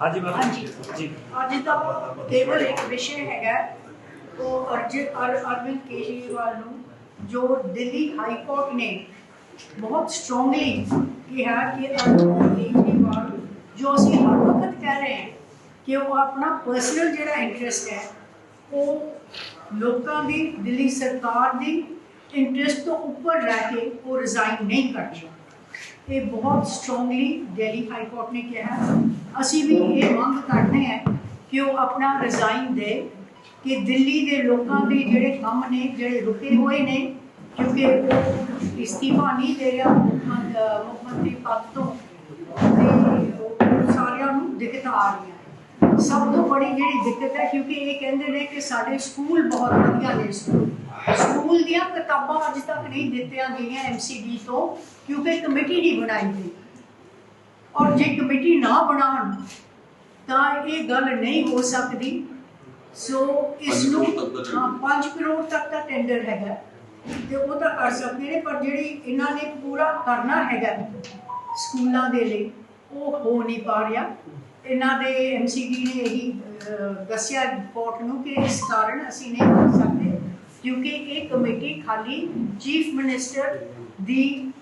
ਹਾਂਜੀ ਮੈਮ। ਹਾਂਜੀ। ਜੀ। ਅੱਜ ਦਾ ਕੇਵਲ ਇੱਕ ਵਿਸ਼ੇ ਹੈਗਾ ਉਹ ਅਰਜ ਅਰ ਅਰਵਿੰਦ ਕੇਜਰੀਵਾਲ ਨੂੰ ਜੋ ਦਿੱਲੀ ਹਾਈ ਕੋਰਟ ਨੇ ਬਹੁਤ ਸਟਰੋਂਗਲੀ ਕਿਹਾ ਕਿ ਅਰਵਿੰਦ ਕੇਜਰੀਵਾਲ ਜੋ ਅਸੀਂ ਹਰ ਵਕਤ ਕਹਿ ਰਹੇ ਹਾਂ ਕਿ ਉਹ ਆਪਣਾ ਪਰਸਨਲ ਜਿਹੜਾ ਇੰਟਰਸਟ ਹੈ ਉਹ ਲੋਕਾਂ ਦੀ ਦਿੱਲੀ ਸਰਕਾਰ ਦੀ ਇੰਟਰਸਟ ਤੋਂ ਉੱਪਰ ਰਹਿ ਕੇ ਉਹ ਰਿਜ਼ਾਈਨ ਨਹੀਂ ਕਰਦਾ ਇਹ ਬਹੁਤ ਸਟਰੋਂਗਲੀ ਦਿੱਲੀ ਹਾਈ ਕੋਰਟ ਨੇ ਕਿਹਾ ਅਸੀਂ ਵੀ ਇਹ ਮੰਗ ਕਰਦੇ ਹਾਂ ਕਿ ਉਹ ਆਪਣਾ ਰਿਜ਼ਾਈਨ ਦੇ ਕਿ ਦਿੱਲੀ ਦੇ ਲੋਕਾਂ ਦੇ ਜਿਹੜੇ ਕੰਮ ਨੇ, ਜਿਹੜੇ ਰੁਕੇ ਹੋਏ ਨੇ, ਕਿਉਂਕਿ ਉਹ ਇਸਤੀਫਾ ਨਹੀਂ ਦੇ ਰਿਹਾ ਮੁੱਖ ਮੰਤ- ਮੁੱਖ ਮੰਤਰੀ ਪਦ ਤੋਂ, ਤੇ ਸਾਰਿਆਂ ਨੂੰ ਦਿੱਕਤਾਂ ਆ ਰਹੀਆਂ ਸਭ ਤੋਂ ਬੜੀ ਜਿਹੜੀ ਦਿੱਕਤ ਹੈ, ਕਿਉਂਕਿ ਇਹ ਕਹਿੰਦੇ ਨੇ ਕਿ ਸਾਡੇ ਸਕੂਲ ਬਹੁਤ ਵਧੀਆ ਨੇ ਸਕੂਲ। ਸਕੂਲ ਦੀਆਂ ਕਿਤਾਬਾਂ ਅੱਜ ਤੱਕ ਨਹੀਂ ਦਿੱਤੀਆਂ ਗਈਆਂ ਐਮਸੀਡੀ ਤੋਂ ਕਿਉਂਕਿ ਕਮੇਟੀ ਨਹੀਂ ਬਣਾਈ ਗਈ। ਔਰ ਜੇ ਕਮੇਟੀ ਨਾ ਬਣਾਉਣ ਤਾਂ ਇਹ ਗੱਲ ਨਹੀਂ ਹੋ ਸਕਦੀ। ਸੋ ਇਸ ਨੂੰ ਹਾਂ 5 ਕਰੋੜ ਤੱਕ ਦਾ ਟੈਂਡਰ ਹੈਗਾ। ਤੇ ਉਹ ਤਾਂ ਕਰ ਸਕਦੇ ਨੇ ਪਰ ਜਿਹੜੀ ਇਹਨਾਂ ਨੇ ਪੂਰਾ ਕਰਨਾ ਹੈਗਾ ਸਕੂਲਾਂ ਦੇ ਲਈ ਉਹ ਹੋ ਨਹੀਂ ਪਾ ਰਿਹਾ। ਇਹਨਾਂ ਦੇ ਐਮਸੀਡੀ ਨੇ ਇਹੀ ਦੱਸਿਆ ਰਿਪੋਰਟ ਨੂੰ ਕਿ ਇਸ ਕਾਰਨ ਅਸੀਂ ਨਹੀਂ ਕਰ ਸਕਦੇ। ਕਿਉਂਕਿ ਇਹ ਕਮੇਟੀ ਖਾਲੀ ਚੀਫ ਮਿਨਿਸਟਰ ਦੀ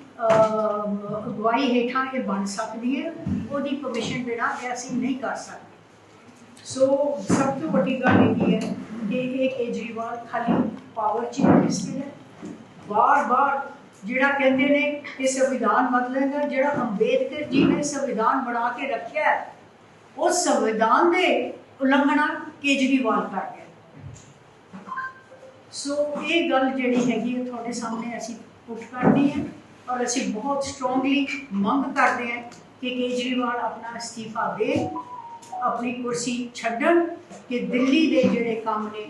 ਅਗਵਾਈ ਹੇਠਾਂ ਇਹ ਬਣ ਸਕਦੀ ਹੈ। ਉਹਦੀ ਪਰਮਿਸ਼ਨ ਬਿਨਾਂ ਇਹ ਅਸੀਂ ਨਹੀਂ ਕਰ ਸਕਦੇ। ਸੋ ਸਭ ਤੋਂ ਵੱਡੀ ਗੱਲ ਇਹ ਹੈ ਕਿ ਇਹ ਕੇਜਰੀਵਾਲ ਖਾਲੀ ਪਾਵਰ ਚੀਫ ਮਿਨਿਸਟਰ ਹੈ। ਬਾਰ-ਬਾਰ ਜਿਹੜਾ ਕਹਿੰਦੇ ਨੇ ਕਿ ਸੰਵਿਧਾਨ ਬਦਲੇਗਾ ਜਿਹੜਾ ਅੰਬੇਦਕਰ ਜੀ ਨੇ ਸੰਵਿਧਾਨ ਬਣਾ ਕੇ ਰੱਖਿਆ ਹੈ ਉਹ ਸੰਵਿਧਾਨ ਦੇ ਉਲੰਘਣਾ ਕੇਜਰੀਵਾਲ ਕਰ ਗਿਆ ਸੋ ਇਹ ਗੱਲ ਜਿਹੜੀ ਹੈਗੀ ਹੈ, ਤੁਹਾਡੇ ਸਾਹਮਣੇ ਅਸੀਂ ਪੁੱਟ ਕਰਨੀ ਹੈ ਔਰ ਅਸੀਂ ਬਹੁਤ ਸਟਰੋਂਗਲੀ ਮੰਗ ਕਰਦੇ ਹਾਂ ਕਿ ਕੇਜਰੀਵਾਲ ਆਪਣਾ ਅਸਤੀਫਾ ਦੇ, ਆਪਣੀ ਕੁਰਸੀ ਛੱਡਣ ਕਿ ਦਿੱਲੀ ਦੇ ਜਿਹੜੇ ਕੰਮ ਨੇ,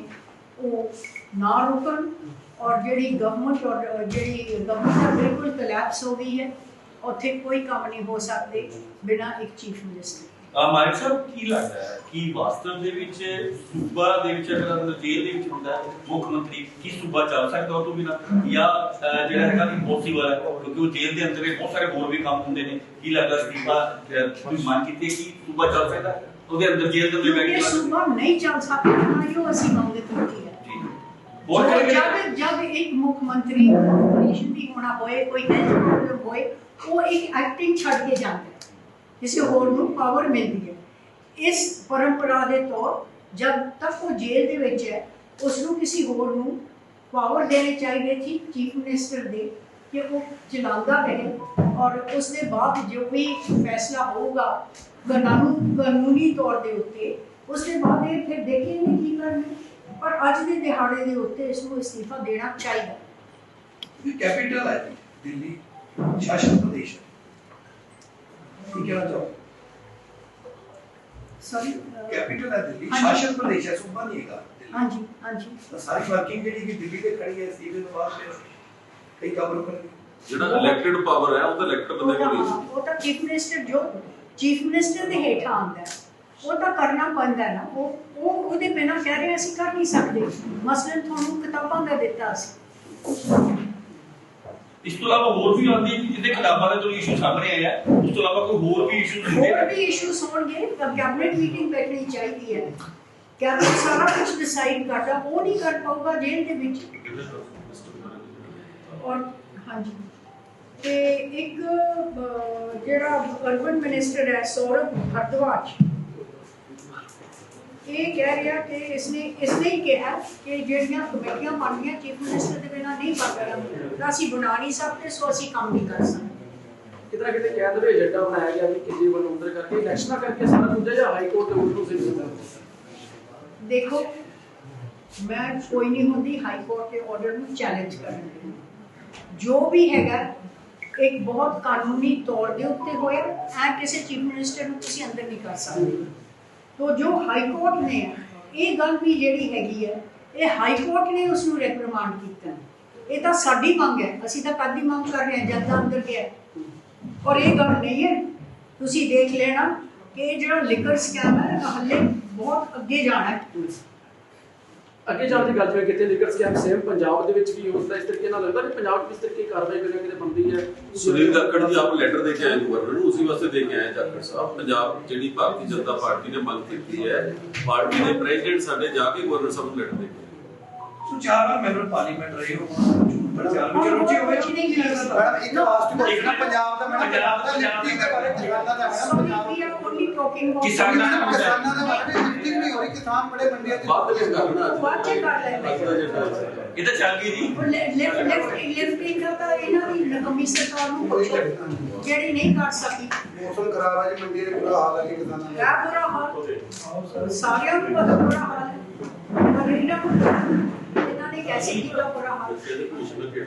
ਉਹ ਨਾ ਰੁਕਣ ਔਰ ਜਿਹੜੀ ਗਵਰਨਮੈਂਟ ਔਰ ਜਿਹੜੀ ਗਵਰਨਮੈਂਟ ਬਿਲਕੁਲ ਕਲੈਪਸ ਹੋ ਗਈ ਹੈ, ਉੱਥੇ ਕੋਈ ਕੰਮ ਨਹੀਂ ਹੋ ਸਕਦੇ ਬਿਨਾਂ ਇੱਕ ਚੀਫ ਮਿਨਿਸਟਰ ਮਾਇਕ ਸਾਹਿਬ ਕੀ ਲੱਗਦਾ ਹੈ ਕਿ ਵਾਸਤਵ ਦੇ ਵਿੱਚ ਸੂਬਾ ਦੇ ਵਿੱਚ ਅਗਰ ਅੰਦਰ ਜੇਲ੍ਹ ਦੇ ਵਿੱਚ ਹੁੰਦਾ ਮੁੱਖ ਮੰਤਰੀ ਕੀ ਸੂਬਾ ਚੱਲ ਸਕਦਾ ਉਹ ਤੋਂ ਬਿਨਾਂ? ਜਾਂ ਜਿਹੜਾ ਹੈਗਾ ਇੰਪੋਸੀਬਲ ਹੈ ਕਿਉਂਕਿ ਉਹ ਜੇਲ੍ਹ ਦੇ ਅੰਦਰ ਬਹੁਤ ਸਾਰੇ ਹੋਰ ਵੀ ਕੰਮ ਹੁੰਦੇ ਨੇ। ਕੀ ਲੱਗਦਾ ਸਤੀਫਾ ਤੁਸੀਂ ਮੰਨ ਕੀਤੀ ਕਿ ਸੂਬਾ ਚੱਲ ਸਕਦਾ? ਉਹਦੇ ਅੰਦਰ ਜੇਲ੍ਹ ਦੇ ਅੰਦਰ ਬੈਠ ਕੇ ਸੂਬਾ ਨਹੀਂ ਚੱਲ ਸਕਦਾ ਨਾ ਹੀ ਉਹ ਅਸੀਂ ਮੰਗ ਕੀਤੀ ਹੈ। ਬਹੁਤ ਜਦ ਜਦ ਇੱਕ ਮੁੱਖ ਮੰਤਰੀ ਆਪਰੇਸ਼ਨ ਵੀ ਹੋਣਾ ਹੋਏ ਕੋਈ ਹੈਲਥ ਪ੍ਰੋਬਲਮ ਹੋਏ ਉਹ ਇੱਕ ਐਕਟਿੰਗ ਛੱਡ ਕੇ ਜਾਂਦਾ ਕਿਸੇ ਹੋਰ ਨੂੰ ਪਾਵਰ ਮਿਲਦੀ ਹੈ। ਇਸ ਪਰੰਪਰਾ ਦੇ ਤੌਰ ਜਦ ਤੱਕ ਉਹ ਜੇਲ੍ਹ ਦੇ ਵਿੱਚ ਹੈ ਉਸ ਨੂੰ ਕਿਸੇ ਹੋਰ ਨੂੰ ਪਾਵਰ ਦੇਣੀ ਚਾਹੀਦੀ ਸੀ ਚੀਫ ਮਿਨਿਸਟਰ ਦੇ, ਕਿ ਉਹ ਚਲਾਉਂਦਾ ਰਹੇ ਔਰ ਉਸ ਦੇ ਬਾਅਦ ਜੋ ਵੀ ਫੈਸਲਾ ਹੋਊਗਾ ਕਾਨੂੰਨ, ਕਾਨੂੰਨੀ ਤੌਰ ਦੇ ਉੱਤੇ ਉਸ ਦੇ ਬਾਅਦ ਇਹ ਫਿਰ ਦੇਖੇਂਗੇ ਕੀ ਕਰਨਾ ਪਰ ਅੱਜ ਦੇ ਦਿਹਾੜੇ ਦੇ ਉੱਤੇ ਇਸ ਨੂੰ ਅਸਤੀਫਾ ਦੇਣਾ ਚਾਹੀਦਾ। ਇਹ ਕੈਪੀਟਲ ਹੈ ਦਿੱਲੀ, ਸ਼ਾਸਨ ਕੀ ਕਹਿਣਾ ਚਾਹੋ ਸੌਰੀ ਕੈਪੀਟਲ ਹੈ ਦਿੱਲੀ। ਸ਼ਾਸਨ ਪ੍ਰਦੇਸ਼ ਹੈ ਸੂਬਾ ਨਹੀਂ ਹੈਗਾ। ਹਾਂਜੀ ਹਾਂਜੀ ਤਾਂ ਸਾਰੀ ਵਰਕਿੰਗ ਜਿਹੜੀ ਕਿ ਦਿੱਲੀ ਤੇ ਖੜੀ ਹੈ ਸੀਵਲ ਤੋਂ ਬਾਅਦ ਫਿਰ ਕਈ ਕੰਮ ਰੁਕਣਗੇ ਜਿਹੜਾ ਇਲੈਕਟਿਡ ਪਾਵਰ ਹੈ ਉਹ ਤਾਂ ਇਲੈਕਟਡ ਬੰਦੇ ਕੋਲ ਹੀ ਉਹ ਸੀ ਤਾਂ- ਉਹ ਤਾਂ ਚੀਫ ਮਿਨਿਸਟਰ ਜੋ ਚੀਫ ਮਿਨਿਸਟਰ ਦੇ ਹੇਠਾਂ ਆਉਂਦਾ ਹੈ ਉਹ ਤਾਂ ਕਰਨਾ ਪੈਂਦਾ ਨਾ ਉਹ ਉਹ ਉਹਦੇ ਬਿਨਾਂ ਕਹਿ ਰਹੇ ਅਸੀਂ ਕਰ ਨਹੀਂ ਸਕਦੇ ਮਸਲਨ ਤੁਹਾਨੂੰ ਕਿਤਾਬਾਂ ਦਾ ਦਿੱਤਾ ਸੀ ਇਸ ਤੋਂ ਇਲਾਵਾ ਹੋਰ ਵੀ ਆਉਂਦੀ ਜਿਹਦੇ ਕਿਤਾਬਾਂ ਦਾ ਜੋ ਇਸ਼ੂ ਸਾਹਮਣੇ ਆਇਆ ਉਸ ਤੋਂ ਇਲਾਵਾ ਕੋਈ ਹੋਰ ਵੀ ਇਸ਼ੂ ਹੁੰਦੇ ਹੋਰ ਵੀ ਇਸ਼ੂਸ ਹੋਣਗੇ ਤਾਂ ਕੈਬਨਿਟ ਮੀਟਿੰਗ ਬੈਠਣੀ ਚਾਹੀਦੀ ਹੈ। ਕੈਬਨਿਟ ਸਾਰਾ ਕੁਝ ਡਿਸਾਈਡ ਕਰਦਾ ਉਹ ਨਹੀਂ ਕਰ ਪਾਊਗਾ ਜੇਲ੍ਹ ਦੇ ਵਿੱਚ। ਔਰ ਹਾਂਜੀ। ਤੇ ਇੱਕ ਜਿਹੜਾ ਅਰਬਨ ਮਿਨਿਸਟਰ ਹੈ ਸੌਰਵ ਭਰਦਵਾਜ ਇਹ ਕਹਿ ਰਿਹਾ ਕਿ ਇਸਨੇ ਇਸਨੇ ਹੀ ਕਿਹਾ ਕਿ ਜਿਹੜੀਆਂ ਕਮੇਟੀਆਂ ਬਣਦੀਆਂ ਚੀਫ ਮਿਨਿਸਟਰ ਦੇ ਬਿਨਾਂ ਨਹੀਂ ਬਣਦੀਆਂ ਤਾਂ ਅਸੀਂ ਬਣਾ ਨਹੀਂ ਸਕਦੇ ਸੋ ਅਸੀਂ ਕੰਮ ਨਹੀਂ ਕਰ ਸਕਦੇ। ਕਿਤਨਾ ਕਿਤੇ ਕਹਿ ਦਵੇ ਏਜੰਡਾ ਬਣਾਇਆ ਗਿਆ ਵੀ ਕੇਜਰੀਵਾਲ ਨੂੰ ਅੰਦਰ ਕਰਕੇ ਇਲੈਕਸ਼ਨਾਂ ਕਰਕੇ ਸਾਰਾ ਕੁਝ ਜਾਂ ਹਾਈ ਕੋਰਟ ਦੇ ਉਲਟੂ ਸਿੱਧ ਹੁੰਦਾ ਦੇਖੋ ਮੈਂ ਕੋਈ ਨਹੀਂ ਹੁੰਦੀ ਹਾਈ ਕੋਰਟ ਦੇ ਆਰਡਰ ਨੂੰ ਚੈਲੰਜ ਕਰਨ ਦੀ ਜੋ ਵੀ ਹੈਗਾ ਇੱਕ ਬਹੁਤ ਕਾਨੂੰਨੀ ਤੌਰ ਦੇ ਉੱਤੇ ਹੋਇਆ ਐ ਕਿਸੇ ਚੀਫ ਮਿਨਿਸਟਰ ਨੂੰ ਤੁਸੀਂ ਅੰਦਰ ਨਹੀਂ ਕਰ ਸਕਦੇ। ਤੋ ਜੋ ਹਾਈ ਕੋਰਟ ਨੇ ਇਹ ਗੱਲ ਵੀ ਜਿਹੜੀ ਹੈਗੀ ਹੈ, ਇਹ ਹਾਈ ਕੋਰਟ ਨੇ ਉਸ ਨੂੰ ਰਿਪਰਮਾਂਡ ਕੀਤਾ ਇਹ ਤਾਂ ਸਾਡੀ ਮੰਗ ਹੈ, ਅਸੀਂ ਤਾਂ ਕਾਦੀ ਮੰਗ ਕਰ ਰਹੇ ਹਾਂ, ਜਦ ਦਾ ਅੰਦਰ ਗਿਆ ਔਰ ਇਹ ਗੱਲ ਨਹੀਂ ਹੈ, ਤੁਸੀਂ ਦੇਖ ਲੈਣਾ ਕਿ ਇਹ ਜਿਹੜਾ ਲਿਕਰ ਸਕੈਮ ਹੈ ਹੱਲੇ ਬਹੁਤ ਅੱਗੇ ਜਾਣਾ ਹੈ ਅੱਗੇ ਜਾਣ ਦੀ ਗੱਲ ਜਿਵੇਂ ਕਿਤੇ ਲੀਗਲ ਸਕੈਮ ਸੇਮ ਪੰਜਾਬ ਦੇ ਵਿੱਚ ਵੀ ਹੁੰਦਾ ਇਸ ਤਰੀਕੇ ਨਾਲ ਲੱਗਦਾ ਕਿ ਪੰਜਾਬ ਕਿਸ ਤਰੀਕੇ ਦੀ ਕਾਰਵਾਈ ਕਰਨੀ ਕਿਤੇ ਬੰਦੀ ਹੈ ਸੁਨੀਲ ਜਾਖੜ ਜੀ ਆਪ ਲੈਟਰ ਦੇ ਕੇ ਆਏ ਗਵਰਨਰ ਨੂੰ ਉਸੇ ਵਾਸਤੇ ਦੇ ਕੇ ਆਏ ਜਾਖੜ ਸਾਹਿਬ ਪੰਜਾਬ ਜਿਹੜੀ ਭਾਰਤੀ ਜਨਤਾ ਪਾਰਟੀ ਨੇ ਮੰਗ ਕੀਤੀ ਹੈ ਪਾਰਟੀ ਦੇ ਪ੍ਰੈਜ਼ੀਡੈਂਟ ਸਾਡੇ ਜਾ ਕੇ ਗਵਰਨਰ ਸਾਹਿਬ ਨੂੰ ਲੈਟਰ ਦੇ ਕੇ ਆਏ। ਸੋ ਚਾਰ ਵਾਰ ਮੈਂਬਰ ਪਾਰਲੀਮੈਂਟ ਰਹੇ ਹੋ ਵਿੱਚ। ਮੈਡਮ ਇੱਕ ਲਾਸਟ ਕੁਐਸਚਨ ਪੰਜਾਬ ਦਾ ਮੈਡਮ ਪੰਜਾਬ ਦਾ- ਲਿਫਟਿੰਗ ਦੇ ਬਾਰੇ ਕਿਸਾਨਾਂ ਦਾ ਹੈ ਪੰਜਾਬ ਕਿਸਾਨਾਂ ਮੈਡਮ ਦਾ- ਕਿਸਾਨਾਂ ਦੇ ਬਾਰੇ ਲਿਫਟਿੰਗ ਨਹੀਂ ਹੋ ਰਹੀ ਕਿਸਾਨ ਬੜੇ ਮੰਡੀਆਂ ਚ ਬਾਅਦ ਵਿੱਚ ਕਰਨਾ ਬਾਅਦ ਚ ਕਰ ਹੈ। ਇਹ ਤਾਂ ਚੱਲ ਗਈ ਜੀ। ਲਿਫਟ ਲਿਫਟ ਲਿਫਟਿੰਗ ਤਾਂ ਇਹਨਾਂ ਦੀ ਨਕਮੀ ਸਰਕਾਰ ਨੂੰ ਪੁੱਛੋ ਜਿਹੜੀ ਨਹੀਂ ਕਰ ਸਕੀ। ਮੌਸਮ ਖਰਾਬ ਹੈ ਜੀ ਮੰਡੀ ਦੇ ਬੁਰਾ ਹਾਲ ਹੈ ਕਿਸਾਨਾਂ ਦਾ। ਕਿਆ ਬੁਰਾ ਹਾਲ? ਸਾਰਿਆਂ ਨੂੰ ਪਤਾ ਬੁਰਾ ਹਾਲ ਹੈ। ਪਰ ਇਹਨਾਂ ਨੂੰ ਇਹਨਾਂ ਨੇ ਕੈਸੇ ਕੀਤਾ ਬੁਰਾ ਹਾਲ ਬੱਚੇ